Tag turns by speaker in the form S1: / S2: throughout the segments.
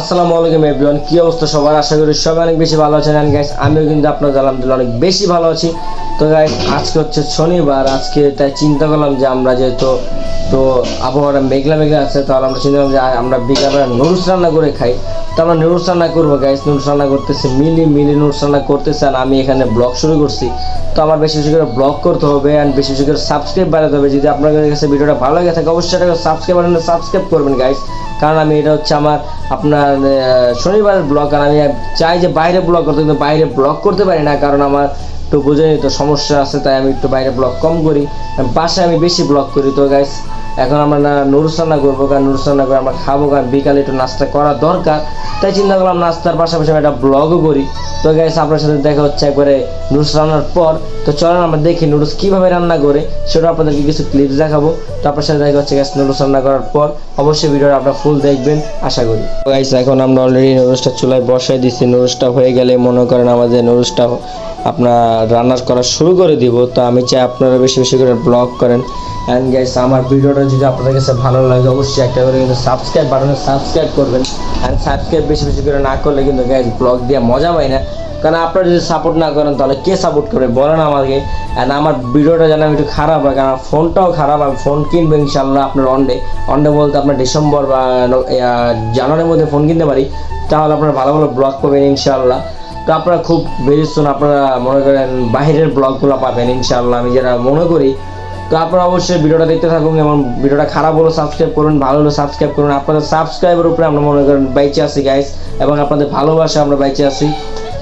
S1: আসসালামু আলাইকুম এভরিওয়ান কি অবস্থা সবার? আশা করি সবাই অনেক বেশি ভালো আছেন। অ্যান্ড গাইস আমিও কিন্তু আপনাদের আলহামদুলিল্লাহ অনেক বেশি ভালো আছি। তো গাইস আজকে হচ্ছে শনিবার। আজকে তাই চিন্তা করলাম যে আমরা যেহেতু তো আবহাওয়াটা মেঘলা মেঘলা আছে, তাহলে আমরা চিন্তা করলাম যে আমরা বিকালবেলা নুডলস রান্না করে খাই। তো আমরা নুডলস রান্না করব গাইস নুডলস রান্না করতেছি, মিলি মিলি নুডলস রান্না করতেছে আর আমি এখানে ব্লগ শুরু করছি। তো আমার বেশি বেশি করে ব্লগ করতে হবে অ্যান্ড বেশি বেশি করে সাবস্ক্রাইব বাড়াতে হবে। যদি আপনাদের কাছে ভিডিওটা ভালো লাগে থাকে, অবশ্যই এটাকে সাবস্ক্রাইব বাটনে সাবস্ক্রাইব করবেন গাইস কারণ আমি এটা হচ্ছে আমার, আপনার শনিবারের ব্লগ আর আমি চাই যে বাইরে ব্লগ করতে, কিন্তু বাইরে ব্লগ করতে পারি না কারণ আমার একটু বুঝে নিতে সমস্যা আছে, তাই আমি একটু বাইরে ব্লগ কম করি। বাসায় আমি বেশি ব্লগ করি তো গাইস এখন আমরা না নুডলস রান্না করব কারণ নুডলস রান্না করে আমরা খাব কারণ বিকালে একটু নাস্তা করা দরকার। তাই চিন্তা করলাম নাস্তার পাশাপাশি আমি একটা ব্লগও করি। তো গাইস আপনার সাথে দেখা হচ্ছে একবারে নুডলস রান্নার পর। তো চলেন আমরা দেখি নুডলস কীভাবে রান্না করে সেটা আপনাদেরকে কিছু ক্লিপস দেখাবো। তো আপনার সাথে দেখা হচ্ছে গ্যাস নুডলস রান্না করার পর। অবশ্যই ভিডিওটা আপনারা ফুল দেখবেন, আশা করি। তো গাইস এখন আমরা অলরেডি নুডলসটা চুলায় বসাই দিচ্ছি নুডলসটা হয়ে গেলে মনে করেন আমাদের নুডলসটা আপনার রান্না করা শুরু করে দিব, তো আমি চাই আপনারা বেশি বেশি করে ব্লগ করেন। অ্যান্ড গাইস আমার ভিডিওটা যদি আপনাদের কাছে ভালো লাগে, অবশ্যই একটা করে কিন্তু সাবস্ক্রাইব বাটনে সাবস্ক্রাইব করবেন। অ্যান্ড সাবস্ক্রাইব বেশি বেশি করে না করলে কিন্তু গাইস ব্লগ দিয়ে মজা পাই না। কারণ আপনারা যদি সাপোর্ট না করেন, তাহলে কে সাপোর্ট করবে? বলেন আমাকে। অ্যান্ড আমার ভিডিওটা যেন একটু খারাপ হয়, কারণ ফোনটাও খারাপ, আমি ফোন কিনবো ইনশাল্লাহ আপনার অনডে অনডে বলতে আপনার ডিসেম্বর বা জানুয়ারির মধ্যে ফোন কিনতে পারি। তাহলে আপনার ভালো ভালো ব্লগ পাবেন ইনশাল্লাহ তো আপনারা খুব সুন আপনারা মনে করেন বাইরের ব্লগগুলো পাবেন ইনশাল্লাহ আমি যেটা মনে করি। তো আপনারা অবশ্যই ভিডিওটা দেখতে থাকুন এবং ভিডিওটা খারাপ হলো সাবস্ক্রাইব করুন, ভালো হলো সাবস্ক্রাইব করুন। আপনাদের সাবস্ক্রাইবের উপরে আমরা মনে করেন বাইচে আছি গাইস এবং আপনাদের ভালোবাসা আমরা বাইচে আছি।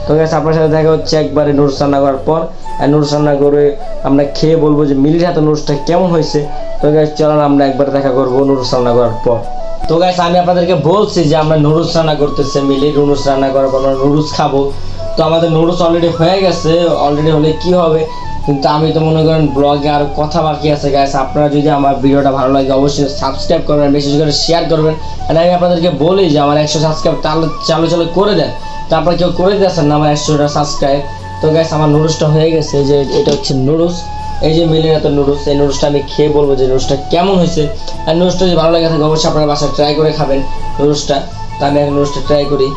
S1: তো গাইস আপনার সাথে দেখা হচ্ছে একবারে নুডলস রান্না করার পর। আর নুডলস রান্না করে আমরা খেয়ে বলব যে মিলির হাতে নুডলসটা কেমন হয়েছে। তো গাইস চলেন আমরা একবার দেখা করব নুডলস রান্না করার পর। তো গাইস আমি আপনাদেরকে বলছি যে আমরা নুডলস রান্না করতেছি মিলি নুডলস রান্না করার পর আমরা নুডলস খাব। তো আমাদের নুডলস অলরেডি হয়ে গেছে অলরেডি হলে কি হবে? কিন্তু আমি তো মনে করেন ব্লগে আর কথা বাকি আছে গাইস আপনারা যদি আমার ভিডিওটা ভালো লাগে, অবশ্যই সাবস্ক্রাইব করবেন, বেশি বেশি করে শেয়ার করবেন। আর আমি আপনাদেরকে বলি যে, আমার একশো সাবস্ক্রাইব চালু চালু চালু করে দেন। তো আপনারা কেউ করে দিয়েছেন না আমার একশোটা সাবস্ক্রাইব তো গাইস আমার নুডলসটা হয়ে গেছে যে এটা হচ্ছে নুডলস এই যে মিলের এত নুডলস এই নুডলসটা আমি খেয়ে বলব যে নুডলসটা কেমন হয়েছে। আর নুডলসটা যদি ভালো লাগে থাকে, অবশ্যই আপনার বাসায় ট্রাই করে খাবেন নুডলসটা তা আমি এখন নুডলসটা ট্রাই করি।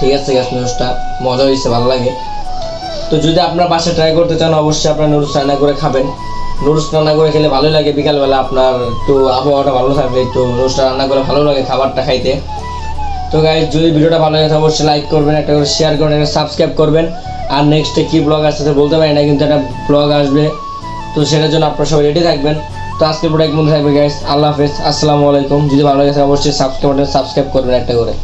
S1: ঠিক আছে গ্যাস নুডলসটা মজা হয়েছে ভালো লাগে। তো যদি আপনার বাসায় ট্রাই করতে চান, অবশ্যই আপনার নুডলস রান্না করে খাবেন। নুডলস রান্না করে খেলে ভালোই লাগে বিকালবেলা, আপনার একটু আবহাওয়াটা ভালো থাকবে, একটু নুডলসটা রান্না করে ভালো লাগে খাবারটা খাইতে। তো গাইজ যদি ভিডিওটা ভালো লাগে অবশ্যই লাইক করবেন, একটা করে শেয়ার করবেন, একটা সাবস্ক্রাইব করবেন। আর নেক্সটে কী ব্লগ আসছে তো বলতে পারি না, কিন্তু একটা ব্লগ আসবে। তো সেটার জন্য আপনারা সবাই রেডি থাকবেন। তো আজকে পুরো এক মধ্যে থাকবে গাইজ আল্লাহ হাফেজ, আসসালামু আলাইকুম। যদি ভালো লাগে অবশ্যই সাবস্ক্রাইব সাবস্ক্রাইব করবেন একটা করে।